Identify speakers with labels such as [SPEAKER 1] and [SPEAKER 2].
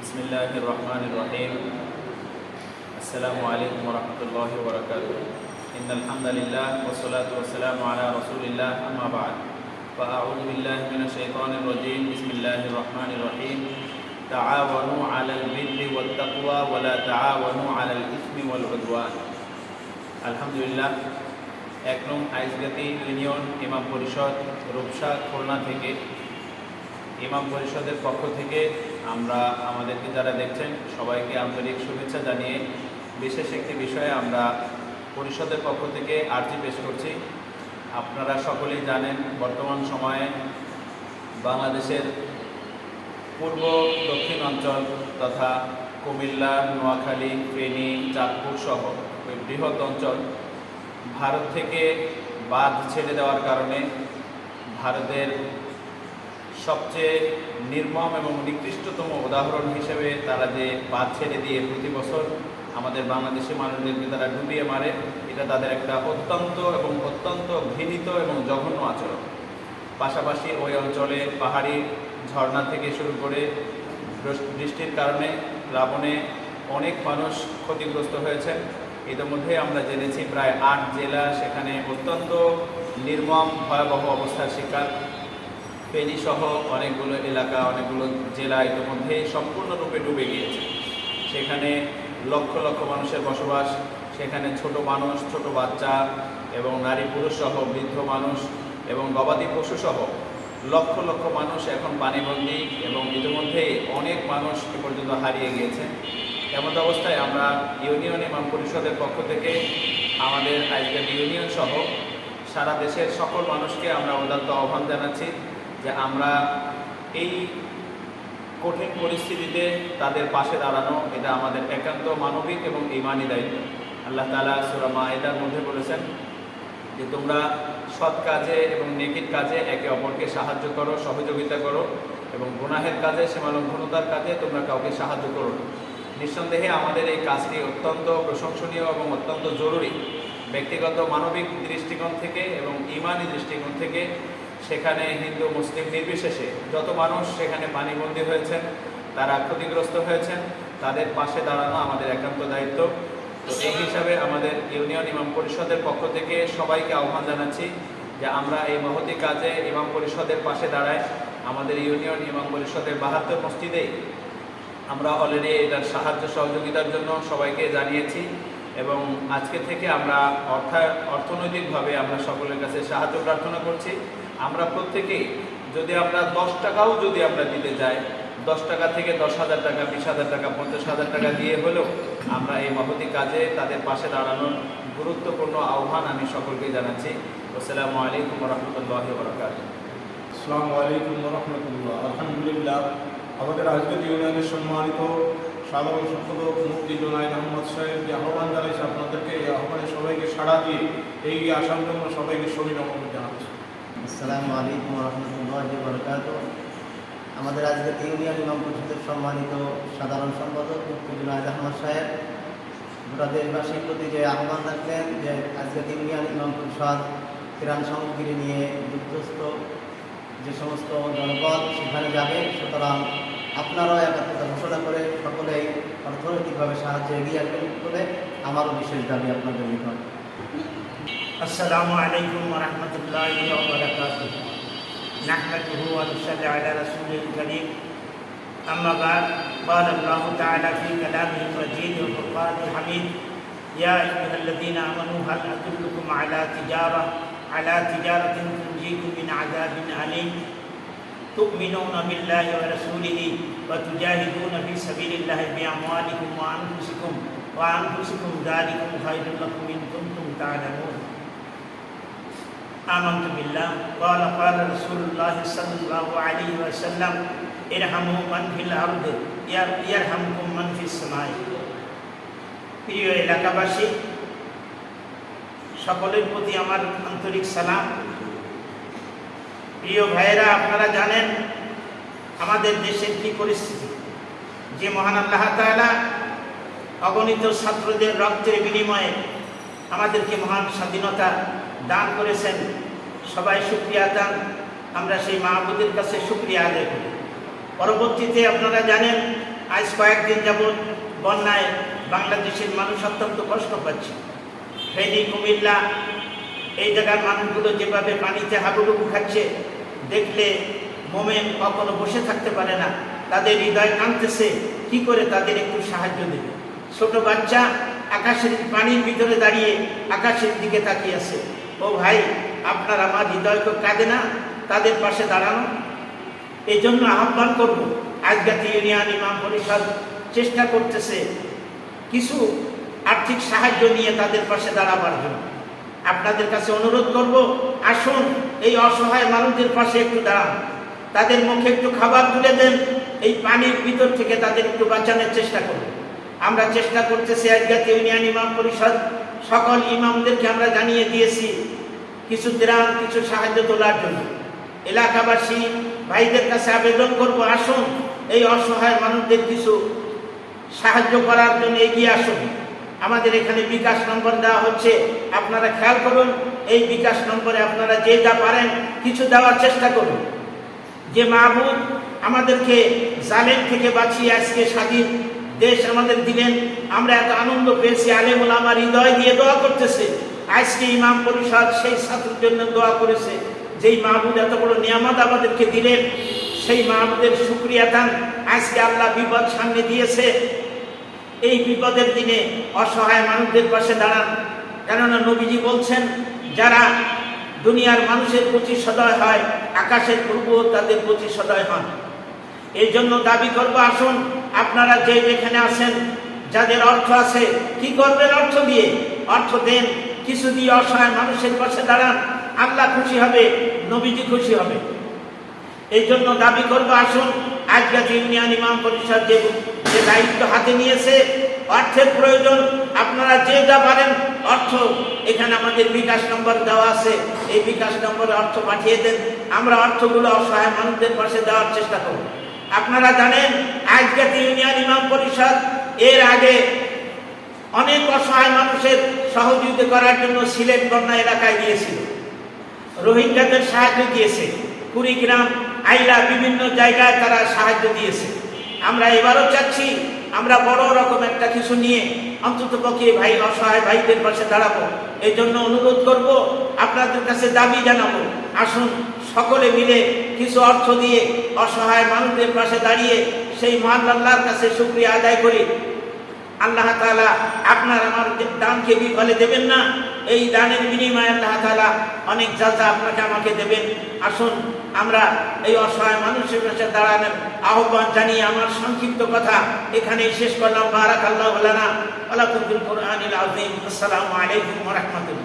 [SPEAKER 1] بسم الله الرحمن الرحيم السلام عليكم ورحمة الله وبركاته إن الحمد لله والصلاة والسلام على رسول الله أما بعد فأعوذ بالله من الشيطان الرجيم بسم الله الرحمن الرحيم تعاونوا على البر والتقوى ولا تعاونوا على الإثم والعدوان الحمد لله এক নং আইসগাতি ইউনিয়ন ইমাম পরিষদ রূপসা খুলনা থেকে ইমাম পরিষদের পক্ষ থেকে আমরা আমাদেরকে যারা দেখছেন, সবাইকে আন্তরিক শুভেচ্ছা জানিয়ে বিশেষ একটি বিষয়ে আমরা পরিষদের পক্ষ থেকে আর্জি পেশ করছি। আপনারা সকলেই জানেন, বর্তমান সময়ে বাংলাদেশের পূর্ব দক্ষিণ অঞ্চল তথা কুমিল্লা, নোয়াখালী, ফেনী, চাঁদপুর সহ ওই বৃহৎ অঞ্চল ভারত থেকে বাদ ছেড়ে দেওয়ার কারণে ভারতের সবচেয়ে নির্মম এবং নিকৃষ্টতম উদাহরণ হিসেবে তারা যে বাদ ছেড়ে দিয়ে প্রতি বছর আমাদের বাংলাদেশি মানুষদেরকে তারা ডুবিয়ে মারে, এটা তাদের একটা অত্যন্ত এবং অত্যন্ত ঘৃণিত এবং জঘন্য আচরণ। পাশাপাশি ওই অঞ্চলে পাহাড়ি ঝর্ণা থেকে শুরু করে বৃষ্টির কারণে প্লাবনে অনেক মানুষ ক্ষতিগ্রস্ত হয়েছেন। ইতিমধ্যে আমরা জেনেছি প্রায় আট জেলা সেখানে অত্যন্ত নির্মম ভয়াবহ অবস্থার শিকার। ফেনী সহ অনেকগুলো এলাকা, অনেকগুলো জেলা ইতিমধ্যে সম্পূর্ণরূপে ডুবে গিয়েছে। সেখানে লক্ষ লক্ষ মানুষের বসবাস, সেখানে ছোট মানুষ, ছোট বাচ্চা এবং নারী পুরুষ সহ বৃদ্ধ মানুষ এবং গবাদি পশু সহ লক্ষ লক্ষ মানুষ এখন পানিবন্দী এবং ইতিমধ্যে অনেক মানুষ এ পর্যন্ত হারিয়ে গিয়েছে। এমন অবস্থায় আমরা ইউনিয়ন ইমাম পরিষদের পক্ষ থেকে আমাদের আজকের ইউনিয়ন সহ সারা দেশের সকল মানুষকে আমরা উদাত্ত আহ্বান জানাচ্ছি। যে আমরা এই কঠিন পরিস্থিতিতে তাদের পাশে দাঁড়ানো, এটা আমাদের একান্ত মানবিক এবং ইমানি দায়িত্ব। আল্লাহ তালা সুরা মায়েদার মধ্যে বলেছেন যে, তোমরা সৎ কাজে এবং নেকির কাজে একে অপরকে সাহায্য করো, সহযোগিতা করো এবং গুনাহের কাজে, সীমালঙ্ঘনতার কাজে তোমরা কাউকে সাহায্য করো নিঃসন্দেহে আমাদের এই কাজটি অত্যন্ত প্রশংসনীয় এবং অত্যন্ত জরুরি। ব্যক্তিগত, মানবিক দৃষ্টিকোণ থেকে এবং ইমানি দৃষ্টিকোণ থেকে সেখানে হিন্দু, মুসলিম নির্বিশেষে যত মানুষ সেখানে পানিবন্দী হয়েছেন, তারা ক্ষতিগ্রস্ত হয়েছেন, তাদের পাশে দাঁড়ানো আমাদের একান্ত দায়িত্ব। তো এই হিসাবে আমাদের ইউনিয়ন ইমাম পরিষদের পক্ষ থেকে সবাইকে আহ্বান জানাচ্ছি যে আমরা এই মহতি কাজে ইমাম পরিষদের পাশে দাঁড়াই আমাদের ইউনিয়ন ইমাম পরিষদের বাহাত্তর মসজিদেই আমরা অলরেডি এটার সাহায্য সহযোগিতার জন্য সবাইকে জানিয়েছি এবং আজকে থেকে আমরা অর্থা অর্থনৈতিকভাবে আমরা সকলের কাছে সাহায্য প্রার্থনা করছি। আমরা প্রত্যেকেই যদি আমরা দশ টাকাও যদি আমরা দিতে যাই, দশ টাকা থেকে দশ হাজার টাকা, বিশ হাজার টাকা, পঞ্চাশ হাজার টাকা দিয়ে হলেও আমরা এই মহতি কাজে তাদের পাশে দাঁড়ানোর গুরুত্বপূর্ণ আহ্বান আমি সকলকে জানাচ্ছি। আসসালামু আলাইকুম রহমতুল্লাহ বরকাত
[SPEAKER 2] আসসালামু আলাইকুম রহমতুল্লাহ আলহামদুলিল্লাহ, আমাদের আজকের ইউনিয়নের সম্মানিত সাধারণ সম্পাদক মুফতি জোনায়দ আহমদ সাহেব যে আহ্বান জানাইছে আপনাদেরকে এই আহ্বানে সবাইকে সাড়া দিয়ে এই আসার জন্য সবাইকে সবই নমন জানাচ্ছি।
[SPEAKER 3] আসসালামু আলাইকুম রহমতুল্লাহ বরকাত আমাদের আজকের ইউনিয়ন ইমাম পরিষদের সম্মানিত সাধারণ সম্পাদক জুনায়দ আহমদ সাহেব, গোটা দেশবাসীর প্রতি যে আহ্বান রাখলেন যে আজকের ইউনিয়ন ইমাম পরিষদ ত্রাণ সামগ্রী নিয়ে বিধ্বস্ত যে সমস্ত জনপদ সেখানে যাবে, সুতরাং আপনারাও একাত্মতা ঘোষণা করে সকলেই অর্থনৈতিকভাবে সাহায্য এগিয়ে আসবেন বলে আমারও বিশেষ দাবি আপনাদের নিকট।
[SPEAKER 4] السلام عليكم ورحمة الله وبركاته. نحمده ونصلي على رسوله الكريم. أما بعد قال الله تعالى في كلامه المجيد والفرقان الحميد يا أيها الذين آمنوا هل أدلكم على تجارة على تجارة تنجيكم من عذاب أليم؟ تؤمنون بالله ورسوله وتجاهدون في سبيل الله بأموالكم وأنفسكم. وأنفسكم ذلكم خير لكم إن كنتم تعلمون آمنت بالله قال قال رسول الله صلى الله عليه وسلم ارحموا من في الأرض يرحمكم من في السماء প্রিয় এলাকাবাসী সকলের প্রতি আমার আন্তরিক সালাম প্রিয় ভাইয়েরা আপনারা জানেন আমাদের দেশের কি পরিস্থিতি যে মহান আল্লাহ তাআলা অগণিত ছাত্রদের রক্তের বিনিময়ে আমাদেরকে মহান স্বাধীনতা দান করেছেন। সবাই সুক্রিয়া দান আমরা সেই মাহবুদের কাছে সুক্রিয়া আদায় করি। পরবর্তীতে আপনারা জানেন, আজ কয়েকদিন যাবৎ বন্যায় বাংলাদেশের মানুষ অত্যন্ত কষ্ট পাচ্ছে। ফেনী, কুমিল্লা, এই জায়গার মানুষগুলো যেভাবে পানিতে হাবুডুবু খাচ্ছে, দেখলে মোমেন কখনো বসে থাকতে পারে না। তাদের হৃদয় কাঁদতেছে কি করে তাদের একটু সাহায্য দেবে? ছোট বাচ্চা আকাশের পানির ভিতরে দাঁড়িয়ে আকাশের দিকে তাকিয়ে আছে। ও ভাই, আপনার আমার হৃদয় তো কাঁদে না? তাদের পাশে দাঁড়ানো। এই জন্য আহ্বান করব। আজগাতি ইউনিয়ন ইমাম পরিষদ চেষ্টা করতেছে কিছু আর্থিক সাহায্য নিয়ে তাদের পাশে দাঁড়াবার জন্য। আপনাদের কাছে অনুরোধ করব, আসুন এই অসহায় মানুষদের পাশে একটু দাঁড়ান। তাদের মুখে একটু খাবার তুলে দেন। এই পানির ভিতর থেকে তাদের একটু বাঁচানোর চেষ্টা করুন। আমরা চেষ্টা করতেছি আজগাতি ইউনিয়ন ইমাম পরিষদ, সকল ইমামদেরকে আমরা জানিয়ে দিয়েছি কিছু ত্রাণ, কিছু সাহায্য তোলার জন্য। এলাকাবাসী, ভাইদের কাছে আবেদন করব, আসুন, এই অসহায় মানুষদের কিছু সাহায্য করার জন্য এগিয়ে আসুন। আমাদের এখানে বিকাশ নম্বর দেওয়া হচ্ছে, আপনারা খেয়াল করুন, এই বিকাশ নম্বরে আপনারা যে যা পারেন কিছু দেওয়ার চেষ্টা করুন। যে মাহবুব আমাদেরকে জালেম থেকে বাঁচিয়ে আজকে স্বাধীন দেশ আমাদের দিলেন। আমরা এত আনন্দ পেয়েছি, আলেমুল আমার হৃদয় দিয়ে দোয়া করতেছে। আজকে ইমাম পরিষদ সেই ছাত্রের জন্য দোয়া করেছে। যেই মাহবুদ এত বড় নিয়ামত আমাদেরকে দিলেন, সেই মাহবুদের সুক্রিয়া দান আজকে আল্লাহ বিপদ সামনে দিয়েছে। এই বিপদের দিনে অসহায় মানুষদের পাশে দাঁড়ান। কেননা নবীজি বলছেন, যারা দুনিয়ার মানুষের প্রতি সদয় হয়, আকাশের পূর্ব তাদের প্রতি সদয় হন। এই জন্য দাবি করব, আসুন আপনারা যে যেখানে আছেন, যাদের অর্থ আছে, কি করবেন অর্থ দিয়ে? অর্থ দেন, কিছু দিয়ে অসহায় মানুষের পাশে দাঁড়ান, আল্লাহ খুশি হবে, নবীজি খুশি হবে। এই জন্য দাবি করব, আসুন আজকে ইউনিয়ন ইমাম পরিষদ যে যে দায়িত্ব হাতে নিয়েছে, অর্থের প্রয়োজন, আপনারা যে যা পারেন, অর্থ, এখানে আমাদের বিকাশ নম্বর দেওয়া আছে, এই বিকাশ নম্বরে অর্থ পাঠিয়ে দেন, আমরা অর্থগুলো অসহায় মানুষদের পাশে দেওয়ার চেষ্টা করব। আপনারা জানেন আজকে ইউনিয়ন ইমাম পরিষদ, এর আগে অনেক অসহায় মানুষের সহযোগিতা করার জন্য সিলেট বন্যা এলাকায় গিয়েছিল। রোহিঙ্গাদের সাহায্য দিয়েছে। কুড়িগ্রাম, আইলা বিভিন্ন জায়গায় তারা সাহায্য দিয়েছে। আমরা এবারও চাচ্ছি, আমরা বড় রকম একটা কিছু নিয়ে অন্তত পক্ষে ভাই, অসহায় ভাইদের পাশে দাঁড়াবো। এই জন্য অনুরোধ করব আপনাদের কাছে দাবি জানাব। আসুন, সকলে মিলে কিছু অর্থ দিয়ে অসহায় মানুষদের পাশে দাঁড়িয়ে সেই মহান আল্লাহর কাছে শুক্রিয়া আদায় করি। আল্লাহ তালা আপনার আমার দানকে বিফলে দেবেন না। এই দানের বিনিময়ে আল্লাহ তালা অনেক যাচা আপনাকে আমাকে দেবেন। আসুন, আমরা এই অসহায় মানুষের কাছে দাঁড়ানোর আহ্বান জানিয়ে আমার সংক্ষিপ্ত কথা এখানেই শেষ করলাম। বারাক আল্লাহ আলাকুদ্দুল কোরআনিল আযীম। আসসালামু আলাইকুম রাহমাতুল্লাহ।